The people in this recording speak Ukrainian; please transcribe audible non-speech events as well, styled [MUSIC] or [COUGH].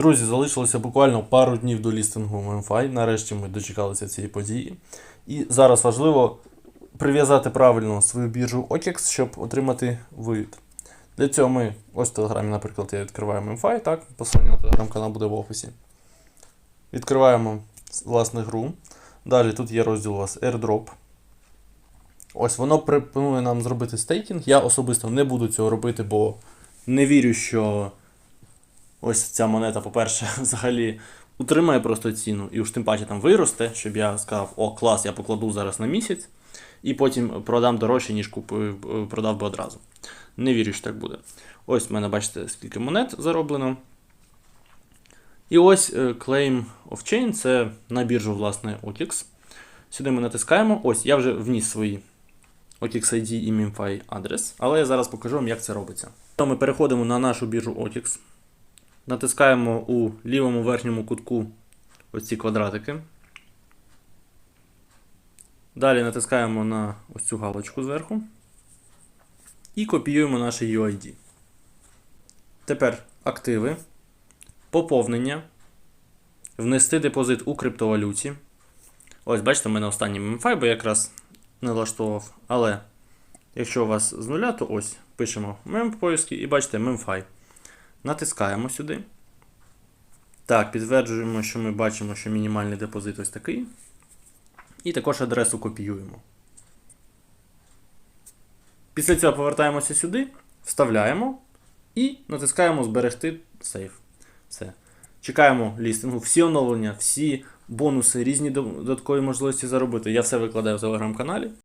Друзі, залишилося буквально пару днів до лістингу MFI. Нарешті ми дочекалися цієї події. І зараз важливо прив'язати правильно свою біржу OKEX, щоб отримати вивід. Для цього ми ось в Телеграмі, наприклад, я відкриваю MFI, так, посилання на телеграм-канал буде в описі. Відкриваємо власне гру. Далі тут є розділ у вас AirDrop. Ось воно пропонує нам зробити стейкінг. Я особисто не буду цього робити, бо не вірю, що ось ця монета, по-перше, [LAUGHS] взагалі утримає просто ціну, і уж тим паче там виросте, щоб я сказав, о, клас, я покладу зараз на місяць, і потім продам дорожче, ніж купив, е, продав би одразу. Не вірю, що так буде. Ось в мене, бачите, скільки монет зароблено. І ось е, Claim of Chain це на біржу, власне, OKX. Сюди ми натискаємо. Ось, я вже вніс свої OKX ID і MIMFI адрес, але я зараз покажу вам, як це робиться. То ми переходимо на нашу біржу OKX. Натискаємо у лівому верхньому кутку ось ці квадратики. Далі натискаємо на ось цю галочку зверху. І копіюємо наше UID. Тепер активи, поповнення, внести депозит у криптовалюті. Ось, бачите, в мене останній MFI, бо я якраз не влаштовував. Але якщо у вас з нуля, то ось пишемо мем в поиску і бачите MemFi. Натискаємо сюди. Так, підтверджуємо, що ми бачимо, що мінімальний депозит ось такий. І також адресу копіюємо. Після цього повертаємося сюди, вставляємо і натискаємо Зберегти сейф. Все. Чекаємо лістингу, всі оновлення, всі бонуси, різні додаткові можливості заробити. Я все викладаю в телеграм-каналі.